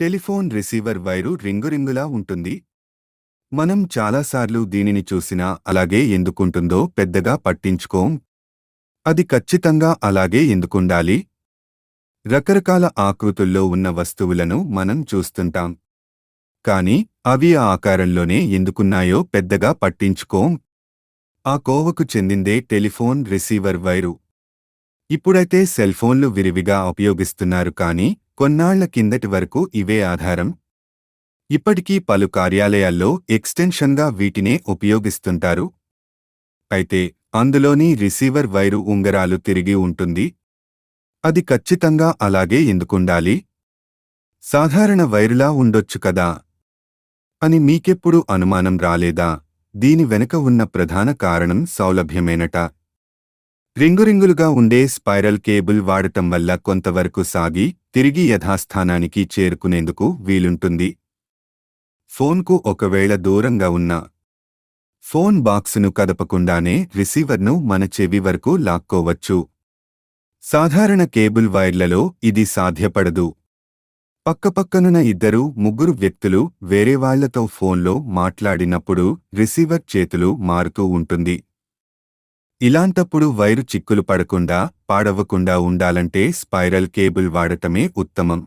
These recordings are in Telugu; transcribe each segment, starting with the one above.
టెలిఫోన్ రిసీవర్ వైరు రింగురింగులా ఉంటుంది. మనం చాలాసార్లు దీనిని చూసినా అలాగే ఎందుకుంటుందో పెద్దగా పట్టించుకోం. అది ఖచ్చితంగా అలాగే ఎందుకుండాలి? రకరకాల ఆకృతుల్లో ఉన్న వస్తువులను మనం చూస్తుంటాం. కాని అవి ఆ ఆకారంలోనే ఎందుకున్నాయో పెద్దగా పట్టించుకోం. ఆ కోవకు చెందిందే టెలిఫోన్ రిసీవర్ వైరు. ఇప్పుడైతే సెల్ఫోన్లు విరివిగా ఉపయోగిస్తున్నారు కానీ కొన్నాళ్ళ కిందటి వరకు ఇవే ఆధారం. ఇప్పటికీ పలు కార్యాలయాల్లో ఎక్స్టెన్షన్గా వీటినే ఉపయోగిస్తుంటారు. అయితే అందులోని రిసీవర్ వైరు ఉంగరాలు తిరిగి ఉంటుంది. అది ఖచ్చితంగా అలాగే ఎందుకుండాలి? సాధారణ వైరులా ఉండొచ్చు కదా? అని మీకెప్పుడు అనుమానం రాలేదా? దీని వెనుక ఉన్న ప్రధాన కారణం సౌలభ్యమేనట. రింగురింగులుగా ఉండే స్పైరల్ కేబుల్ వాడటం వల్ల కొంతవరకు సాగి తిరిగి యథాస్థానానికి చేరుకునేందుకు వీలుంటుంది. ఫోన్కు ఒకవేళ దూరంగా ఉన్న ఫోన్ బాక్సును కదపకుండానే రిసీవర్ను మన చెవి వరకు లాక్కోవచ్చు. సాధారణ కేబుల్ వైర్లలో ఇది సాధ్యపడదు. పక్కపక్కనున్న ఇద్దరు ముగ్గురు వ్యక్తులు వేరేవాళ్ళతో ఫోన్లో మాట్లాడినప్పుడు రిసీవర్ చేతులు మారుతూ ఉంటుంది. ఇలాంటప్పుడు వైరు చిక్కులు పడకుండా పాడవకుండా ఉండాలంటే స్పైరల్ కేబుల్ వాడటమే ఉత్తమం.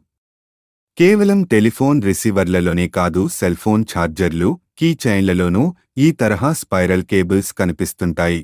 కేవలం టెలిఫోన్ రిసీవర్లలోనే కాదు సెల్ఫోన్ ఛార్జర్లు కీ చైన్లలోనూ ఈ తరహా స్పైరల్ కేబుల్స్ కనిపిస్తుంటాయి.